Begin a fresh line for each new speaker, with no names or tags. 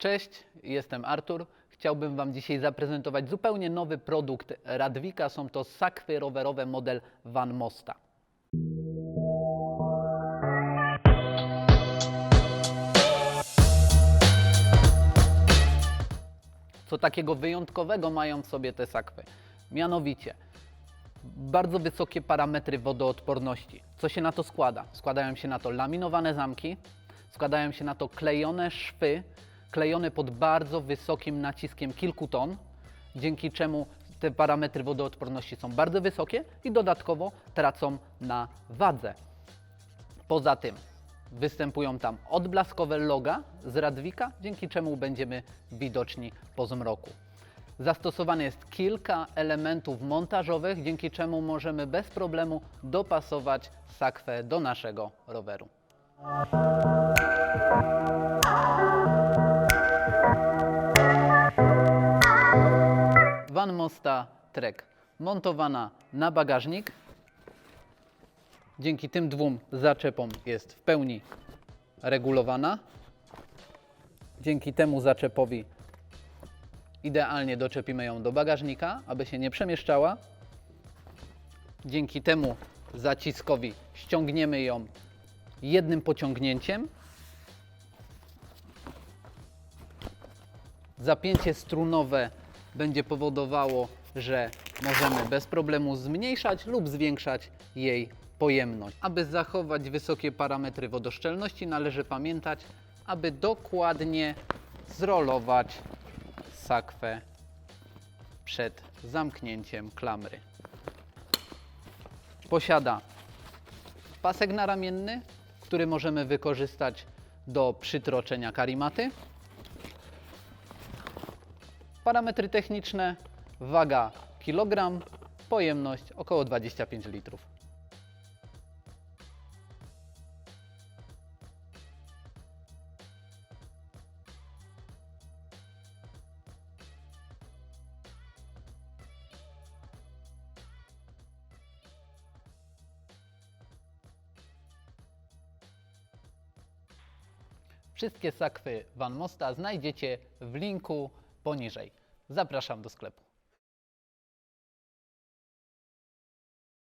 Cześć, jestem Artur. Chciałbym Wam dzisiaj zaprezentować zupełnie nowy produkt Radwika. Są to sakwy rowerowe model Van Mosta. Co takiego wyjątkowego mają w sobie te sakwy? Mianowicie bardzo wysokie parametry wodoodporności. Co się na to składa? Składają się na to laminowane zamki, składają się na to klejone szwy, klejone pod bardzo wysokim naciskiem kilku ton, dzięki czemu te parametry wodoodporności są bardzo wysokie i dodatkowo tracą na wadze. Poza tym występują tam odblaskowe loga z Radwika, dzięki czemu będziemy widoczni po zmroku. Zastosowane jest kilka elementów montażowych, dzięki czemu możemy bez problemu dopasować sakwę do naszego roweru. Van Mosta Trek montowana na bagażnik. Dzięki tym dwóm zaczepom jest w pełni regulowana. Dzięki temu zaczepowi idealnie doczepimy ją do bagażnika, aby się nie przemieszczała. Dzięki temu zaciskowi ściągniemy ją jednym pociągnięciem. Zapięcie strunowe będzie powodowało, że możemy bez problemu zmniejszać lub zwiększać jej pojemność. Aby zachować wysokie parametry wodoszczelności należy pamiętać, aby dokładnie zrolować sakwę przed zamknięciem klamry. Posiada pasek naramienny, który możemy wykorzystać do przytroczenia karimaty. Parametry techniczne: waga kilogram, pojemność około 25 litrów. Wszystkie sakwy Van Mosta znajdziecie w linku poniżej. Zapraszam do sklepu.